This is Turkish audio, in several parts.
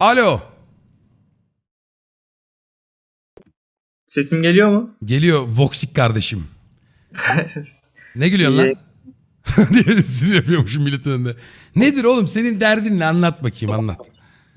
Alo. Sesim geliyor mu? Geliyor Voxik kardeşim. Ne gülüyorsun lan? Sinir yapıyormuşum milletin önünde. Nedir oğlum senin derdin ne anlat bakayım anlat.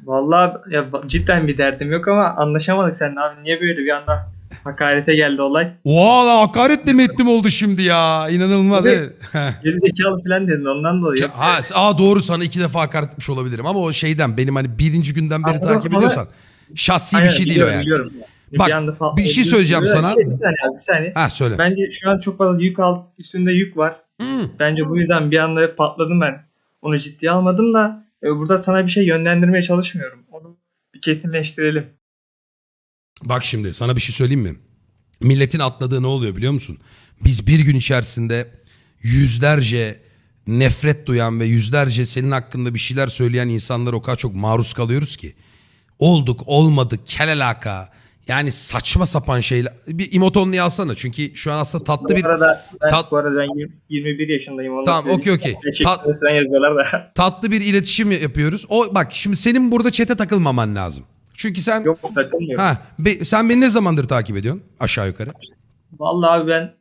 Vallahi ya cidden bir derdim yok ama anlaşamadık seninle abi. Niye böyle bir anda hakarete geldi olay? Oha lan hakaret de mi ettim oldu şimdi ya inanılmaz Evet. evet. Gerizekalı falan dedin ondan dolayı. Yoksa- ha, aa doğru sana iki defa hakaret etmiş olabilirim ama o şeyden benim hani birinci günden beri Ama- takip ediyorsan şahsi bir Aynen, şey değil o yani. Biliyorum. Bak, fa- bir şey söyleyeceğim sana. Bir, bir saniye abi bir saniye. Ha söyle. Bence şu an çok fazla yük alt üstünde yük var. Hmm. Bence bu yüzden bir anda patladım ben. Onu ciddiye almadım da e, burada sana bir şey yönlendirmeye çalışmıyorum. Onu bir kesinleştirelim. Bak şimdi sana bir şey söyleyeyim mi? Milletin atladığı ne oluyor biliyor musun? Biz bir gün içerisinde yüzlerce nefret duyan ve yüzlerce senin hakkında bir şeyler söyleyen insanlara o kadar çok maruz kalıyoruz ki. Olduk olmadık kel alaka yani saçma sapan şeyler. Bir emotonlu alsana çünkü şu an aslında tatlı Bu bir arada ben, tat- bu arada ben yirmi- 21 yaşındayım. Onu Tamam, okey, okey. Tat- tatlı bir iletişim yapıyoruz. O bak şimdi senin burada çete takılmaman lazım. Çünkü sen Yok ha be- sen beni ne zamandır takip ediyorsun aşağı yukarı? Vallahi abi ben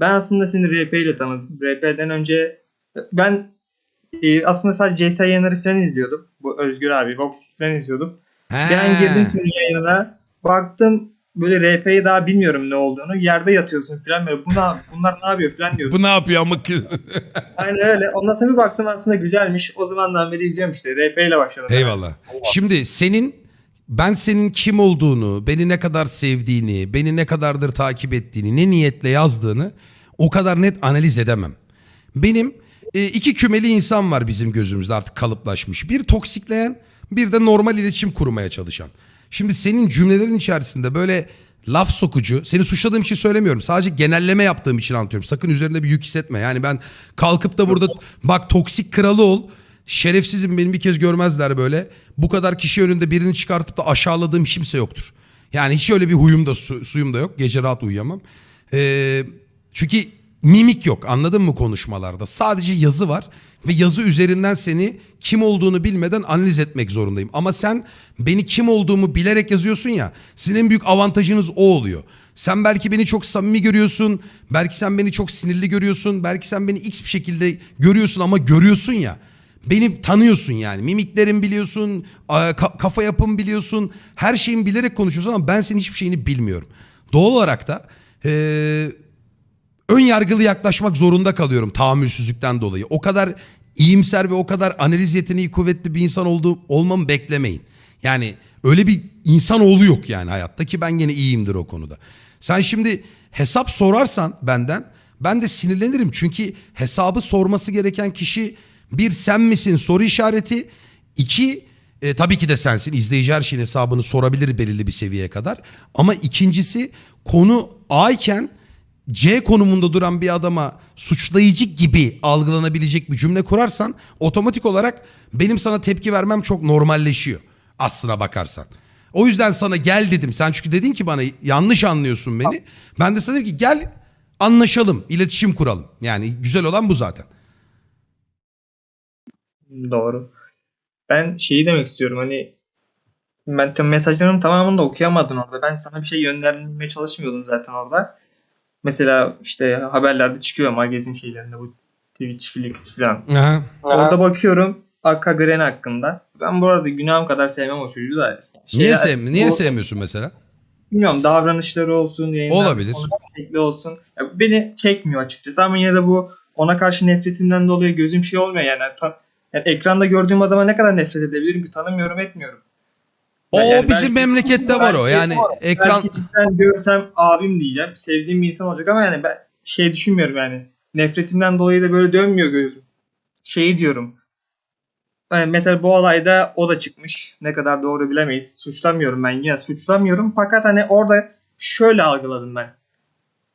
ben aslında seni RP ile tanıdım. RP'den önce ben e, aslında sadece CS yayınları falan izliyordum. Bu Özgür abi, Vox falan izliyordum. Bir an girdim senin yayınına. Baktım böyle RP'yi daha bilmiyorum ne olduğunu. Yerde yatıyorsun falan böyle. Buna, bunlar ne yapıyor falan diyordum. Bu ne yapıyor ama Aynen öyle. Ondan sonra bir baktım aslında güzelmiş. O zamandan beri izliyorum işte. RP ile başladım. Eyvallah. Şimdi senin ben senin kim olduğunu, beni ne kadar sevdiğini, beni ne kadardır takip ettiğini, ne niyetle yazdığını o kadar net analiz edemem. Benim e, iki kümeli insan var bizim gözümüzde artık kalıplaşmış. Bir toksikleyen, bir de normal iletişim kurmaya çalışan. Şimdi senin cümlelerin içerisinde böyle laf sokucu, seni suçladığım için söylemiyorum. Sadece genelleme yaptığım için anlatıyorum. Sakın üzerinde bir yük hissetme. Yani ben kalkıp da burada bak toksik kralı ol. Şerefsizim beni bir kez görmezler böyle. Bu kadar kişi önünde birini çıkartıp da aşağıladığım kimse yoktur. Yani hiç öyle bir huyum da su- suyum da yok. Gece rahat uyuyamam. Ee, çünkü mimik yok anladın mı konuşmalarda? Sadece yazı var ve yazı üzerinden seni kim olduğunu bilmeden analiz etmek zorundayım. Ama sen beni kim olduğumu bilerek yazıyorsun ya sizin en büyük avantajınız o oluyor. Sen belki beni çok samimi görüyorsun, belki sen beni çok sinirli görüyorsun, belki sen beni x bir şekilde görüyorsun ama görüyorsun ya. Beni tanıyorsun yani. Mimiklerin biliyorsun, kafa yapım biliyorsun. Her şeyimi bilerek konuşuyorsun ama ben senin hiçbir şeyini bilmiyorum. Doğal olarak da eee, ön yargılı yaklaşmak zorunda kalıyorum tahammülsüzlükten dolayı. O kadar iyimser ve o kadar analiz yeteneği kuvvetli bir insan olduğum olmamı beklemeyin. Yani öyle bir insanoğlu yok yani hayatta ki ben gene iyiyimdir o konuda. Sen şimdi hesap sorarsan benden ben de sinirlenirim. Çünkü hesabı sorması gereken kişi bir sen misin soru işareti. iki e, tabii ki de sensin. İzleyici her şeyin hesabını sorabilir belirli bir seviyeye kadar. Ama ikincisi konu A iken C konumunda duran bir adama suçlayıcı gibi algılanabilecek bir cümle kurarsan otomatik olarak benim sana tepki vermem çok normalleşiyor aslına bakarsan. O yüzden sana gel dedim. Sen çünkü dedin ki bana yanlış anlıyorsun beni. Ben de sana dedim ki gel anlaşalım, iletişim kuralım. Yani güzel olan bu zaten. Doğru. Ben şeyi demek istiyorum hani ben tam mesajların tamamını da okuyamadın orada. Ben sana bir şey yönlendirmeye çalışmıyordum zaten orada. Mesela işte haberlerde çıkıyor magazin şeylerinde bu Twitch, Flix falan. Aha. Orada bakıyorum Akka Gren hakkında. Ben bu arada günahım kadar sevmem o çocuğu da. Niye, Şeyler- sev niye bu- sevmiyorsun mesela? Bilmiyorum davranışları olsun, yayınlar, Olabilir. şekli olsun. Ya beni çekmiyor açıkçası ama yine de bu ona karşı nefretimden dolayı gözüm şey olmuyor yani. Ta- yani ekranda gördüğüm adama ne kadar nefret edebilirim ki tanımıyorum etmiyorum. O Yani bizim belki- memlekette var o. Yani ekran Belki cidden görsem abim diyeceğim. Sevdiğim bir insan olacak ama yani ben şey düşünmüyorum yani. Nefretimden dolayı da böyle dönmüyor gözüm. Şey diyorum. Yani mesela bu olayda o da çıkmış. Ne kadar doğru bilemeyiz. Suçlamıyorum ben yine suçlamıyorum. Fakat hani orada şöyle algıladım ben.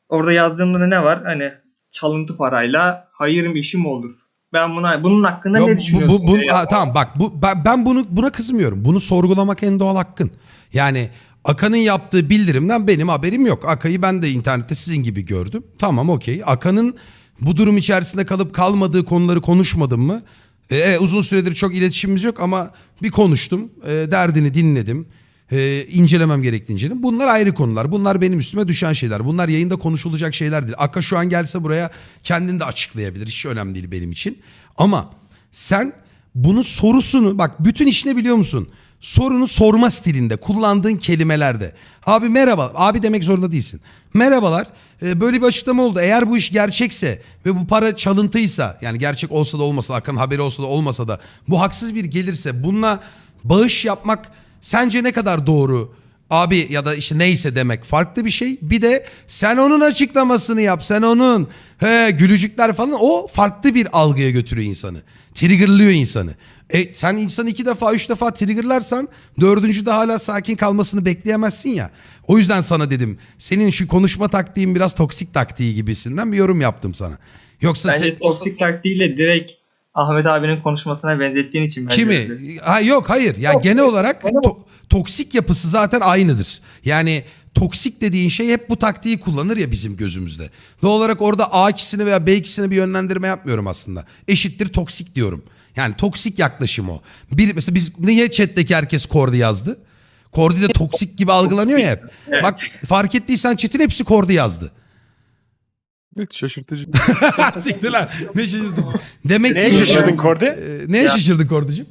Orada yazdığımda da ne var? Hani çalıntı parayla hayır bir işim olur. Ben buna bunun hakkında Yok, ne bu- düşünüyorsun? bu, bu, diye ha, yazdım. tamam bak bu ben, ben bunu buna kızmıyorum. Bunu sorgulamak en doğal hakkın. Yani Akan'ın yaptığı bildirimden benim haberim yok. Aka'yı ben de internette sizin gibi gördüm. Tamam okey. Akan'ın bu durum içerisinde kalıp kalmadığı konuları konuşmadım mı? E, e, uzun süredir çok iletişimimiz yok ama Bir konuştum. e, derdini dinledim. E, incelemem gerektiğini. Bunlar ayrı konular. Bunlar benim üstüme düşen şeyler. Bunlar yayında konuşulacak şeyler değil. Akka şu an gelse buraya kendini de açıklayabilir. Hiç önemli değil benim için. Ama sen bunun sorusunu bak bütün iş ne biliyor musun? Sorunu sorma stilinde kullandığın kelimelerde. Abi merhaba. Abi demek zorunda değilsin. Merhabalar. e, böyle bir açıklama oldu. Eğer bu iş gerçekse ve bu para çalıntıysa yani gerçek olsa da olmasa Hakan haberi olsa da olmasa da bu haksız bir gelirse bununla bağış yapmak sence ne kadar doğru? Abi ya da işte neyse demek farklı bir şey. Bir de sen onun açıklamasını yap. Sen onun he, gülücükler falan o farklı bir algıya götürüyor insanı. Triggerlıyor insanı. E, sen insanı iki defa üç defa triggerlarsan dördüncüde hala sakin kalmasını bekleyemezsin ya. O yüzden sana dedim senin şu konuşma taktiğin biraz toksik taktiği gibisinden bir yorum yaptım sana. Yoksa Bence sen, toksik taktiğiyle direkt Ahmet abinin konuşmasına benzettiğin için bence. kimi? Ha, yok hayır. Yani genel olarak to- toksik yapısı zaten aynıdır. Yani toksik dediğin şey hep bu taktiği kullanır ya bizim gözümüzde. Doğal olarak orada A ikisini veya B ikisini bir yönlendirme yapmıyorum aslında. Eşittir toksik diyorum. Yani toksik yaklaşım o. Bir, mesela biz niye chat'teki herkes Kordi yazdı? Kordi de toksik gibi algılanıyor ya hep. Evet. Bak fark ettiysen chat'in hepsi Kordi yazdı. Evet şaşırtıcı. Siktir lan. Ne şaşırdın? Demek Neye ki... şaşırdın Kordi? Ee, neye şaşırdın Kordi'cim?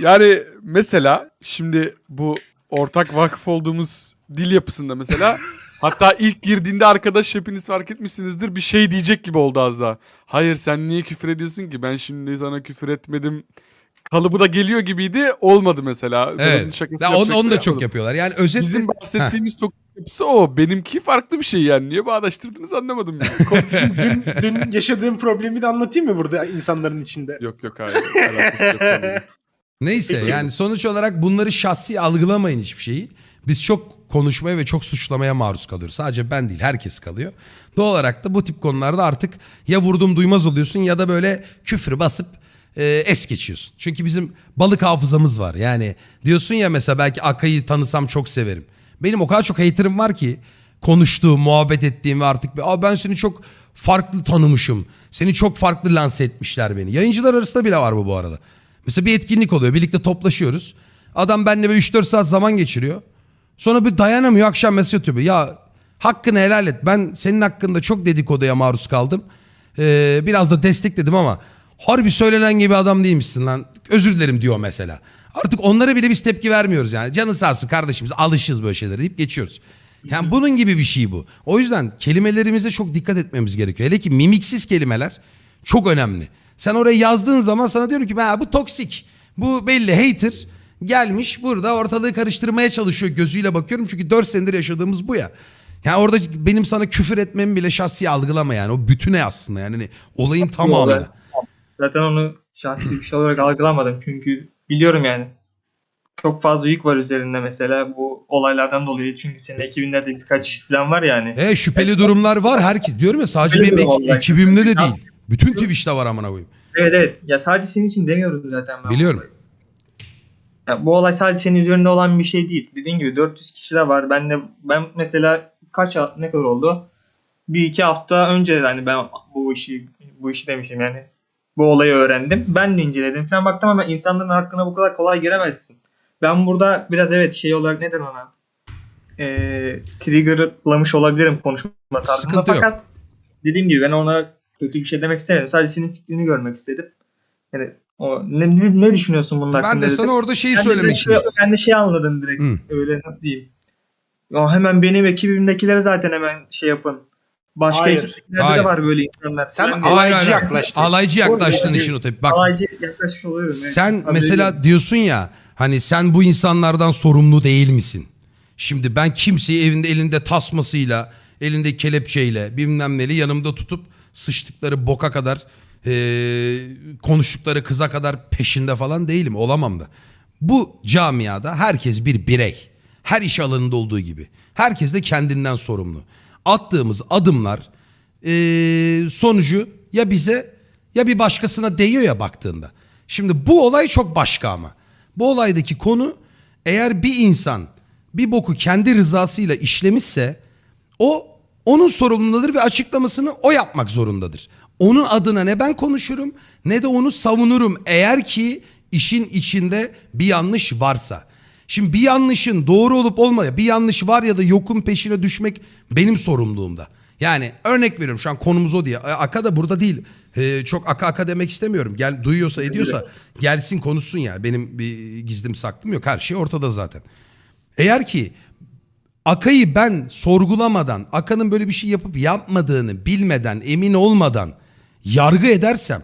Yani mesela şimdi bu ortak vakıf olduğumuz dil yapısında mesela hatta ilk girdiğinde arkadaş hepiniz fark etmişsinizdir bir şey diyecek gibi oldu az daha. Hayır sen niye küfür ediyorsun ki ben şimdi sana küfür etmedim kalıbı da geliyor gibiydi olmadı mesela. Evet. şakası Ya onu, onu da çok yapıyorlar. Yani özetle... Bizim Heh. bahsettiğimiz toksik yapısı o. Benimki farklı bir şey yani. Niye bağdaştırdınız anlamadım. Yani. Kordi'cim, dün, dün yaşadığım problemi de anlatayım mı burada insanların içinde? yok yok hayır. Alakası yok. tabii. Neyse Peki. yani sonuç olarak bunları şahsi algılamayın hiçbir şeyi. Biz çok konuşmaya ve çok suçlamaya maruz kalıyoruz. Sadece ben değil herkes kalıyor. Doğal olarak da bu tip konularda artık ya vurdum duymaz oluyorsun ya da böyle küfrü basıp e, es geçiyorsun. Çünkü bizim balık hafızamız var. Yani diyorsun ya mesela belki Akay'ı tanısam çok severim. Benim o kadar çok haterım var ki konuştuğum, muhabbet ettiğim ve artık Aa, ben seni çok farklı tanımışım. Seni çok farklı lanse etmişler beni. Yayıncılar arasında bile var bu bu arada. Mesela bir etkinlik oluyor. Birlikte toplaşıyoruz. Adam benimle böyle 3-4 saat zaman geçiriyor. Sonra bir dayanamıyor akşam mesaj atıyor. Ya hakkını helal et. Ben senin hakkında çok dedikoduya maruz kaldım. Ee, biraz da destekledim ama harbi söylenen gibi adam değilmişsin lan. Özür dilerim diyor mesela. Artık onlara bile biz tepki vermiyoruz yani. Canın sağ olsun kardeşimiz alışırız böyle şeylere deyip geçiyoruz. Yani bunun gibi bir şey bu. O yüzden kelimelerimize çok dikkat etmemiz gerekiyor. Hele ki mimiksiz kelimeler çok önemli. Sen oraya yazdığın zaman sana diyorum ki "Ha, bu toksik. Bu belli hater gelmiş burada ortalığı karıştırmaya çalışıyor gözüyle bakıyorum. Çünkü 4 senedir yaşadığımız bu ya. Yani orada benim sana küfür etmemi bile şahsi algılama yani. O bütüne aslında yani. Hani olayın tamamını. Zaten onu şahsi bir şey olarak algılamadım. Çünkü biliyorum yani. Çok fazla yük var üzerinde mesela bu olaylardan dolayı. Çünkü senin ekibinde de birkaç iş falan var yani. E şüpheli durumlar var. Herkes diyorum ya sadece Şüpheli benim ek- ekibimde de değil. Bütün Twitch'te var amına koyayım. Evet evet. Ya sadece senin için demiyorum zaten ben. Biliyorum. Ya bu olay sadece senin üzerinde olan bir şey değil. Dediğin gibi 400 kişi de var. Ben de ben mesela kaç ne kadar oldu? Bir iki hafta önce hani ben bu işi bu işi demişim yani bu olayı öğrendim. Ben de inceledim falan baktım ama insanların hakkına bu kadar kolay giremezsin. Ben burada biraz evet şey olarak neden ona ee, triggerlamış olabilirim konuşma tarzında Sıkıntı yok. fakat dediğim gibi ben ona kötü bir şey demek istemedim. Sadece senin fikrini görmek istedim. Yani o ne, ne, ne düşünüyorsun bunun hakkında? Ben de dedim. sana orada şeyi Sen söylemek istedim. şey- Sen de şey anladın direkt. Hı. Öyle nasıl diyeyim. Ya hemen benim ekibimdekilere zaten hemen şey yapın. Başka Hayır. ekiplerde Hayır. de var böyle insanlar. Sen. Alaycı Hayır, hayır, hayır. yaklaştın. Alaycı yaklaştın Doğru, işin o tabii. Bak Alaycı yaklaşmış oluyorum. evet. sen Tabii mesela öyle. diyorsun ya hani sen bu insanlardan sorumlu değil misin? Şimdi ben kimseyi evinde elinde tasmasıyla, elinde kelepçeyle bilmem neli yanımda tutup sıçtıkları boka kadar eee, konuştukları kıza kadar peşinde falan değilim. Olamam da. Bu camiada herkes bir birey. Her iş alanında olduğu gibi. Herkes de kendinden sorumlu. Attığımız adımlar eee, sonucu ya bize ya bir başkasına değiyor ya baktığında. Şimdi bu olay çok başka ama. Bu olaydaki konu eğer bir insan bir boku kendi rızasıyla işlemişse o onun sorumluluğudur ve açıklamasını o yapmak zorundadır. Onun adına ne ben konuşurum ne de onu savunurum eğer ki İşin içinde bir yanlış varsa. Şimdi bir yanlışın doğru olup olmaya bir yanlış var ya da yokun peşine düşmek benim sorumluluğumda. Yani örnek veriyorum şu an konumuz o diye. Aka da burada değil. E, çok aka aka demek istemiyorum. Gel duyuyorsa ediyorsa gelsin konuşsun yani. Benim bir gizlim saklım yok. Her şey ortada zaten. Eğer ki Aka'yı ben sorgulamadan, Aka'nın böyle bir şey yapıp yapmadığını bilmeden, emin olmadan yargı edersem,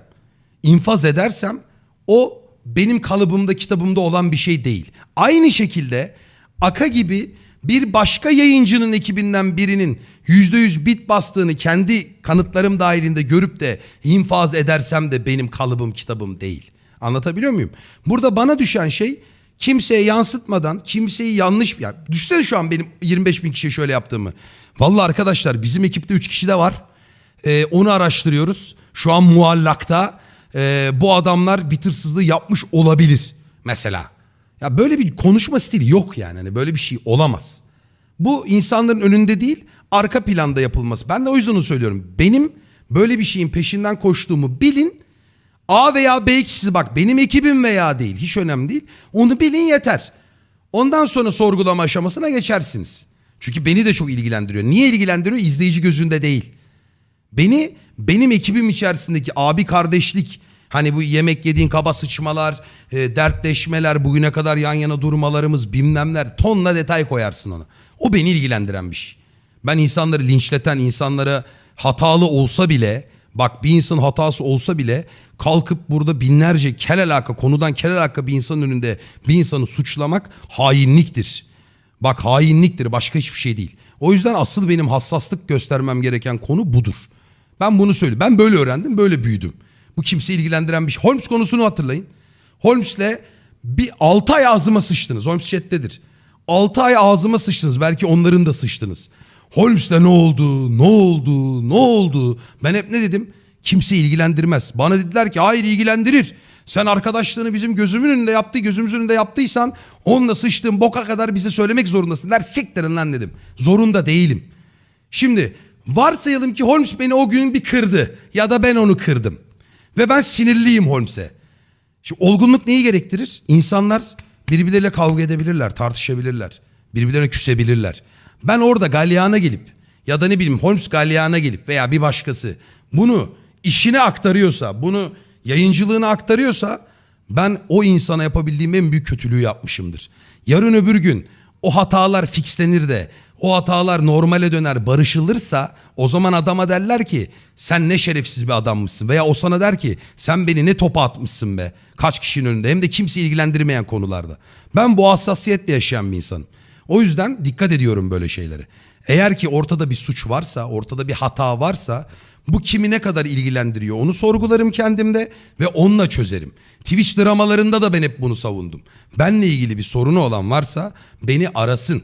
infaz edersem o benim kalıbımda, kitabımda olan bir şey değil. Aynı şekilde Aka gibi bir başka yayıncının ekibinden birinin %100 bit bastığını kendi kanıtlarım dahilinde görüp de infaz edersem de benim kalıbım, kitabım değil. Anlatabiliyor muyum? Burada bana düşen şey kimseye yansıtmadan kimseyi yanlış... Yani düşünsene şu an benim 25 bin kişiye şöyle yaptığımı. Vallahi arkadaşlar bizim ekipte 3 kişi de var. Ee, onu araştırıyoruz. Şu an muallakta ee, bu adamlar bir tırsızlığı yapmış olabilir mesela. Ya böyle bir konuşma stili yok yani. Hani böyle bir şey olamaz. Bu insanların önünde değil arka planda yapılması. Ben de o yüzden onu söylüyorum. Benim böyle bir şeyin peşinden koştuğumu bilin. A veya B kişisi bak benim ekibim veya değil hiç önemli değil. Onu bilin yeter. Ondan sonra sorgulama aşamasına geçersiniz. Çünkü beni de çok ilgilendiriyor. Niye ilgilendiriyor? İzleyici gözünde değil. Beni benim ekibim içerisindeki abi kardeşlik hani bu yemek yediğin kaba sıçmalar, e, dertleşmeler, bugüne kadar yan yana durmalarımız bilmemler tonla detay koyarsın ona. O beni ilgilendiren bir şey. Ben insanları linçleten, insanlara hatalı olsa bile bak bir insan hatası olsa bile kalkıp burada binlerce kel alaka konudan kel alaka bir insanın önünde bir insanı suçlamak hainliktir. Bak hainliktir başka hiçbir şey değil. O yüzden asıl benim hassaslık göstermem gereken konu budur. Ben bunu söyleyeyim. Ben böyle öğrendim, böyle büyüdüm. Bu kimseyi ilgilendiren bir şey. Holmes konusunu hatırlayın. Holmes'le bir 6 ay ağzıma sıçtınız. Holmes chat'tedir. 6 ay ağzıma sıçtınız. Belki onların da sıçtınız. Holmes'le ne oldu? Ne oldu? Ne oldu? Ben hep ne dedim? Kimse ilgilendirmez. Bana dediler ki hayır ilgilendirir. Sen arkadaşlığını bizim gözümün önünde yaptı, gözümüzün önünde yaptıysan onunla sıçtığın boka kadar bize söylemek zorundasın. Der siktirin lan dedim. Zorunda değilim. Şimdi varsayalım ki Holmes beni o gün bir kırdı ya da ben onu kırdım. Ve ben sinirliyim Holmes'e. Şimdi olgunluk neyi gerektirir? İnsanlar birbirleriyle kavga edebilirler, tartışabilirler. Birbirlerine küsebilirler. Ben orada galyana gelip ya da ne bileyim Holmes galyana gelip veya bir başkası bunu işine aktarıyorsa, bunu yayıncılığına aktarıyorsa ben o insana yapabildiğim en büyük kötülüğü yapmışımdır. Yarın öbür gün o hatalar fixlenir de o hatalar normale döner barışılırsa o zaman adama derler ki sen ne şerefsiz bir adammışsın veya o sana der ki sen beni ne topa atmışsın be kaç kişinin önünde hem de kimse ilgilendirmeyen konularda. Ben bu hassasiyetle yaşayan bir insanım. O yüzden dikkat ediyorum böyle şeylere. Eğer ki ortada bir suç varsa, ortada bir hata varsa bu kimi ne kadar ilgilendiriyor onu sorgularım kendimde ve onunla çözerim. Twitch dramalarında da ben hep bunu savundum. Benle ilgili bir sorunu olan varsa beni arasın.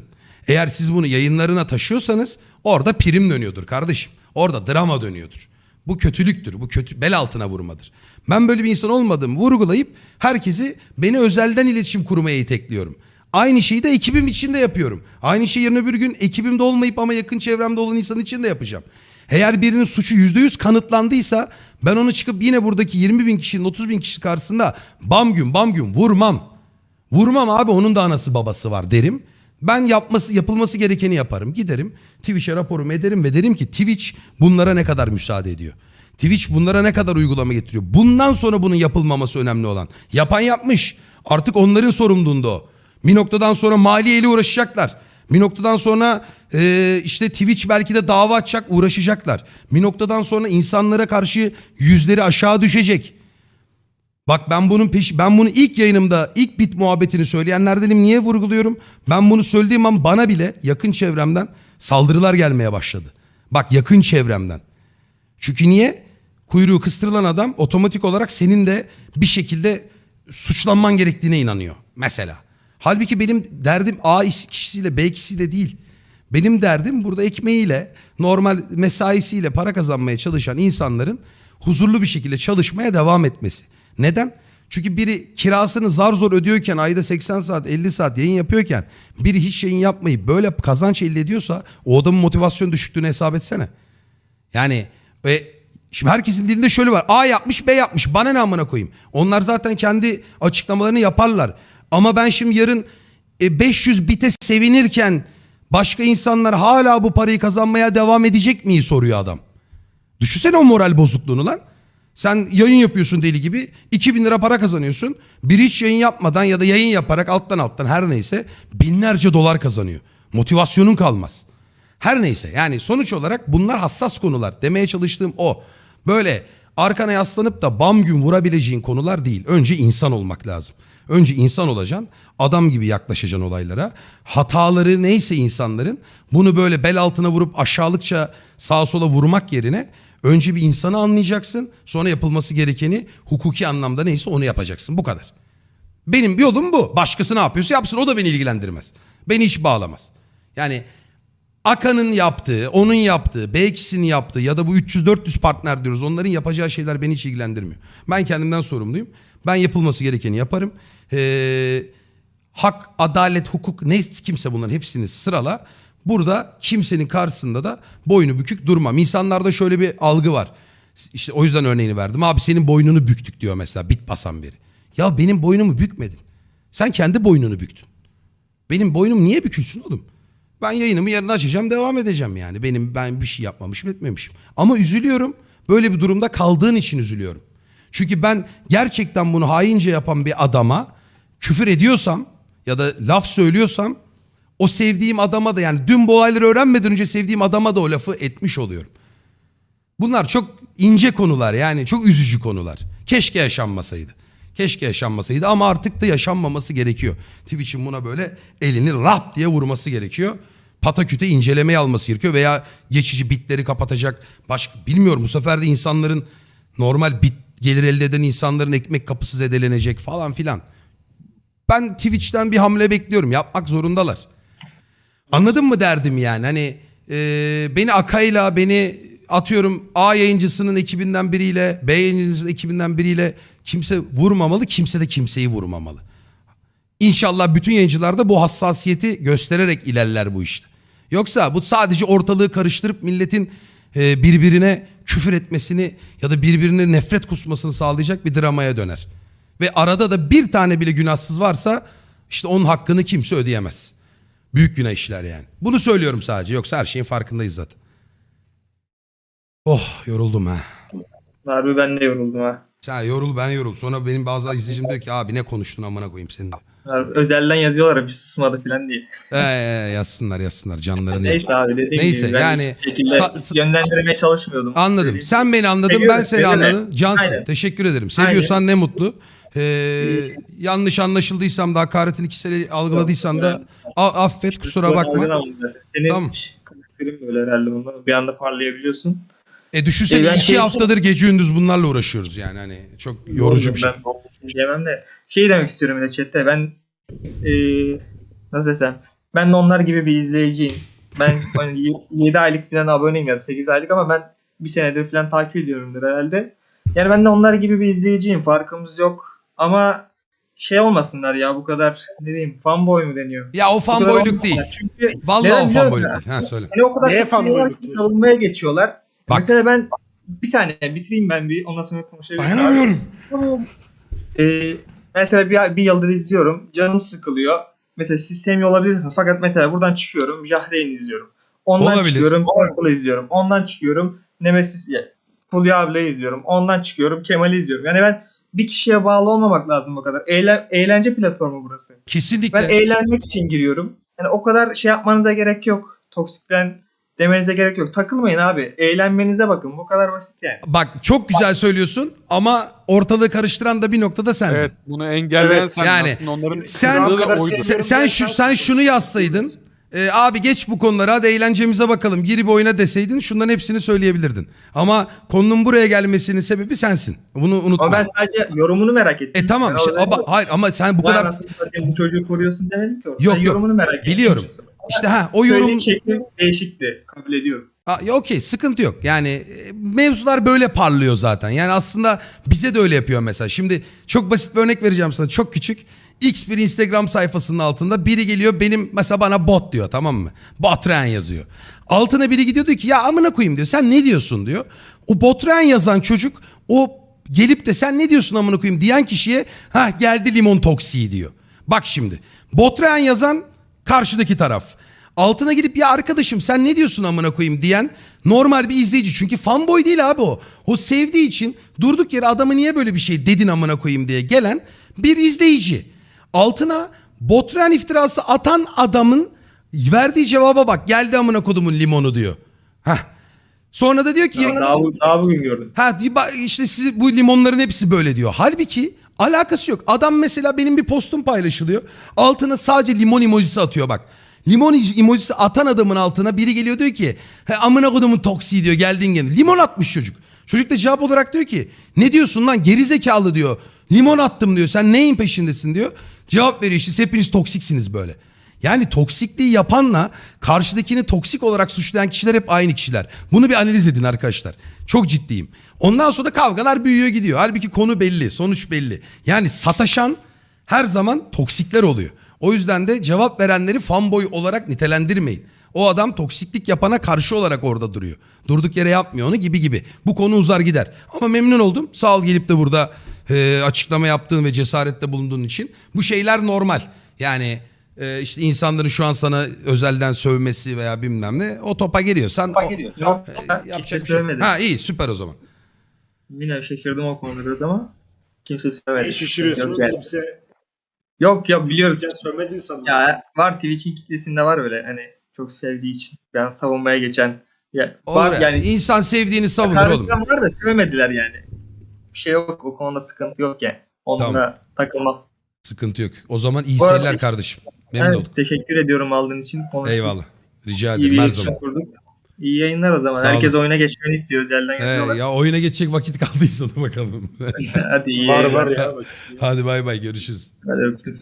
Eğer siz bunu yayınlarına taşıyorsanız orada prim dönüyordur kardeşim. Orada drama dönüyordur. Bu kötülüktür. Bu kötü bel altına vurmadır. Ben böyle bir insan olmadığımı vurgulayıp herkesi beni özelden iletişim kurmaya itekliyorum. Aynı şeyi de ekibim içinde yapıyorum. Aynı şeyi yarın öbür gün ekibimde olmayıp ama yakın çevremde olan insan için de yapacağım. Eğer birinin suçu yüzde yüz kanıtlandıysa ben onu çıkıp yine buradaki 20 bin kişinin 30 bin kişi karşısında bam gün bam gün vurmam. Vurmam abi onun da anası babası var derim. Ben yapması yapılması gerekeni yaparım. Giderim Twitch'e raporumu ederim ve derim ki Twitch bunlara ne kadar müsaade ediyor. Twitch bunlara ne kadar uygulama getiriyor. Bundan sonra bunun yapılmaması önemli olan. Yapan yapmış. Artık onların sorumluluğunda o. Bir noktadan sonra maliyeyle uğraşacaklar. Bir noktadan sonra e, işte Twitch belki de dava açacak uğraşacaklar. Bir noktadan sonra insanlara karşı yüzleri aşağı düşecek. Bak ben bunun peş ben bunu ilk yayınımda ilk bit muhabbetini söyleyenlerdenim. Niye vurguluyorum? Ben bunu söylediğim an bana bile yakın çevremden saldırılar gelmeye başladı. Bak yakın çevremden. Çünkü niye? Kuyruğu kıstırılan adam otomatik olarak senin de bir şekilde suçlanman gerektiğine inanıyor mesela. Halbuki benim derdim A kişisiyle B kişisiyle değil. Benim derdim burada ekmeğiyle, normal mesaisiyle para kazanmaya çalışan insanların huzurlu bir şekilde çalışmaya devam etmesi. Neden? Çünkü biri kirasını zar zor ödüyorken ayda 80 saat 50 saat yayın yapıyorken biri hiç yayın yapmayıp böyle kazanç elde ediyorsa o adamın motivasyon düşüklüğünü hesap etsene. Yani ve Şimdi herkesin dilinde şöyle var. A yapmış B yapmış. Bana ne amına koyayım. Onlar zaten kendi açıklamalarını yaparlar. Ama ben şimdi yarın e, 500 bite sevinirken başka insanlar hala bu parayı kazanmaya devam edecek mi soruyor adam. Düşünsene o moral bozukluğunu lan. Sen yayın yapıyorsun deli gibi 2000 lira para kazanıyorsun. Biri hiç yayın yapmadan ya da yayın yaparak alttan alttan her neyse binlerce dolar kazanıyor. Motivasyonun kalmaz. Her neyse yani sonuç olarak bunlar hassas konular. Demeye çalıştığım o. Böyle arkana yaslanıp da bam gün vurabileceğin konular değil. Önce insan olmak lazım. Önce insan olacaksın. Adam gibi yaklaşacaksın olaylara. Hataları neyse insanların bunu böyle bel altına vurup aşağılıkça sağa sola vurmak yerine önce bir insanı anlayacaksın. Sonra yapılması gerekeni hukuki anlamda neyse onu yapacaksın. Bu kadar. Benim yolum bu. Başkası ne yapıyorsa yapsın o da beni ilgilendirmez. Beni hiç bağlamaz. Yani Akan'ın yaptığı, onun yaptığı, B2'sinin yaptığı ya da bu 300-400 partner diyoruz. Onların yapacağı şeyler beni hiç ilgilendirmiyor. Ben kendimden sorumluyum. Ben yapılması gerekeni yaparım. Ee, hak, adalet, hukuk ne kimse bunların hepsini sırala. Burada kimsenin karşısında da boynu bükük durmam. İnsanlarda şöyle bir algı var. İşte o yüzden örneğini verdim. Abi senin boynunu büktük diyor mesela bit basan biri. Ya benim boynumu bükmedin. Sen kendi boynunu büktün. Benim boynum niye bükülsün oğlum? Ben yayınımı yarın açacağım devam edeceğim yani. Benim ben bir şey yapmamışım etmemişim. Ama üzülüyorum. Böyle bir durumda kaldığın için üzülüyorum. Çünkü ben gerçekten bunu haince yapan bir adama küfür ediyorsam ya da laf söylüyorsam o sevdiğim adama da yani dün bu olayları öğrenmeden önce sevdiğim adama da o lafı etmiş oluyorum. Bunlar çok ince konular yani çok üzücü konular. Keşke yaşanmasaydı. Keşke yaşanmasaydı ama artık da yaşanmaması gerekiyor. Twitch'in buna böyle elini rap diye vurması gerekiyor. Pataküte incelemeye alması gerekiyor veya geçici bitleri kapatacak. Başka bilmiyorum bu sefer de insanların normal bit gelir elde eden insanların ekmek kapısı zedelenecek falan filan. Ben Twitch'ten bir hamle bekliyorum. Yapmak zorundalar. Anladın mı derdim yani? Hani e, beni Akay'la beni atıyorum A yayıncısının ekibinden biriyle B yayıncısının ekibinden biriyle kimse vurmamalı. Kimse de kimseyi vurmamalı. İnşallah bütün yayıncılar da bu hassasiyeti göstererek ilerler bu işte. Yoksa bu sadece ortalığı karıştırıp milletin e, birbirine küfür etmesini ya da birbirine nefret kusmasını sağlayacak bir dramaya döner. Ve arada da bir tane bile günahsız varsa işte onun hakkını kimse ödeyemez. Büyük günah işler yani. Bunu söylüyorum sadece. Yoksa her şeyin farkındayız zaten. Oh yoruldum ha. Harbi ben de yoruldum ha. Sen yorul ben yorul. Sonra benim bazı izleyicim diyor ki abi ne konuştun amına koyayım senin de. Özelden yazıyorlar bir susmadı falan diye. Ee, yazsınlar yazsınlar canlarını. Neyse abi dediğim Neyse, gibi ben yani şekilde sa- yönlendirmeye çalışmıyordum. Anladım. Söyleyeyim. Sen beni anladın ben Seviyorum, seni seviyorum. anladım. Cansın Aynen. teşekkür ederim. Seviyorsan ne mutlu. Ee, yanlış anlaşıldıysam da hakaretin kişisel algıladıysan da a- affet kusura bakma. Senin Tamam. karakterin böyle herhalde bunlar. Bir anda parlayabiliyorsun. E düşünsene E iki şey- haftadır gece gündüz bunlarla uğraşıyoruz yani hani çok yorucu bir şey. Ben diyemem de. Şey demek istiyorum bir de chatte. Ben eee nasıl desem. Ben de onlar gibi bir izleyiciyim. Ben hani 7 aylık falan aboneyim ya da 8 aylık ama ben bir senedir falan takip ediyorumdur herhalde. Yani ben de onlar gibi bir izleyiciyim. Farkımız yok. Ama şey olmasınlar ya bu kadar ne diyeyim fanboy mu deniyor? Ya o fanboyluk değil. Çünkü Vallahi o fanboyluk değil. Ha söyle. Seni o kadar Neye çok seviyorlar fanboyluk ki diyor? savunmaya geçiyorlar. Bak. Mesela ben bir saniye bitireyim ben bir ondan sonra konuşabilirim. Dayanamıyorum. Ee, mesela bir, bir yıldır izliyorum. Canım sıkılıyor. Mesela siz sevmiyor olabilirsiniz. Fakat mesela buradan çıkıyorum. Jahreyn izliyorum. Ondan Olabilir. çıkıyorum. Purple'ı izliyorum. Ondan çıkıyorum. Nemesis ya, Fulya ablayı izliyorum. Ondan çıkıyorum. Kemal'i izliyorum. Yani ben bir kişiye bağlı olmamak lazım bu kadar. Eğlen, eğlence platformu burası. Kesinlikle. Ben eğlenmek için giriyorum. Yani o kadar şey yapmanıza gerek yok. Toksikten demenize gerek yok. Takılmayın abi. Eğlenmenize bakın. Bu kadar basit yani. Bak çok güzel söylüyorsun ama ortalığı karıştıran da bir noktada sen. Evet bunu engelleyen Evet, sen yani aslında onların sen- kadar Sen, sen şu sen şunu yazsaydın. E, abi geç bu konuları hadi eğlencemize bakalım. Gir bir oyuna deseydin şunların hepsini söyleyebilirdin. Ama konunun buraya gelmesinin sebebi sensin. Bunu unutma. Ama ben sadece yorumunu merak ettim. E tamam işte ama, hayır ama sen bu Vay kadar anasını satayım bu çocuğu koruyorsun demedim ki. orada. Yok, Ben yok. yorumunu merak ettim. Biliyorum. işte ha o yorum şekli değişikti. Kabul ediyorum. Okey sıkıntı yok. Yani e, mevzular böyle parlıyor zaten. Yani aslında bize de öyle yapıyor mesela. Şimdi çok basit bir örnek vereceğim sana. Çok küçük. X bir Instagram sayfasının altında biri geliyor benim mesela bana bot diyor tamam mı? Botren yazıyor. Altına biri gidiyor diyor ki ya amına koyayım diyor. Sen ne diyorsun diyor. O Botren yazan çocuk o gelip de sen ne diyorsun amına koyayım diyen kişiye ha geldi limon toksiği diyor. Bak şimdi Botren yazan karşıdaki taraf. Altına gidip ya arkadaşım sen ne diyorsun amına koyayım diyen normal bir izleyici. Çünkü fanboy değil abi o. O sevdiği için durduk yere adamı niye böyle bir şey dedin amına koyayım diye gelen bir izleyici. Altına botren iftirası atan adamın verdiği cevaba bak. Geldi amına kodumun limonu diyor. Heh. Sonra da diyor ki Daha, bu- daha bugün gördüm. Ha işte siz bu limonların hepsi böyle diyor. Halbuki alakası yok. Adam mesela benim bir postum paylaşılıyor. Altına sadece limon emojisi atıyor bak. Limon emojisi atan adamın altına biri geliyor diyor ki He, amına kodumun toksiği diyor geldin gene. Limon atmış çocuk. Çocuk da cevap olarak diyor ki ne diyorsun lan geri zekalı diyor. Limon attım diyor sen neyin peşindesin diyor. Cevap veriyor işte hepiniz toksiksiniz böyle. Yani toksikliği yapanla karşıdakini toksik olarak suçlayan kişiler hep aynı kişiler. Bunu bir analiz edin arkadaşlar. Çok ciddiyim. Ondan sonra da kavgalar büyüyor gidiyor. Halbuki konu belli, sonuç belli. Yani sataşan her zaman toksikler oluyor. O yüzden de cevap verenleri fanboy olarak nitelendirmeyin. O adam toksiklik yapana karşı olarak orada duruyor. Durduk yere yapmıyor onu gibi gibi. Bu konu uzar gider. Ama memnun oldum. Sağ ol gelip de burada e, açıklama yaptığın ve cesarette bulunduğun için. Bu şeyler normal. Yani e, işte insanların şu an sana özelden sövmesi veya bilmem ne o topa giriyorsan o- Yok, e, ben yapacak kimse bir şey. Ha iyi süper o zaman. Yine şaşırdım o konuda biraz ama kimse söylemedi. Ne şaşırıyorsun? Yok, yani. Kimse yok yok biliyoruz. kimse sövmez insanlar. Ya var Twitch'in kitlesinde var öyle hani çok sevdiği için ben savunmaya geçen ya, Olur var yani. yani İnsan sevdiğini savunur oğlum. var da sevmediler yani. Bir şey yok o konuda sıkıntı yok yani. Onunla Tamam. takılmam. Sıkıntı yok. O zaman iyi arada seyirler kardeşim. Memnun Evet, oldum. teşekkür ediyorum aldığın için. Konuştuk. Eyvallah. Rica İyi bir ederim her zaman. kurduk. İyi yayınlar o zaman. Sağ Herkes olasın. oyuna geçmeni istiyor özelden Ee, yazıyorlar. ya oyuna geçecek vakit kaldıysa da bakalım. Hadi iyi Var var ya. Hadi bay bay görüşürüz. Hadi öptüm.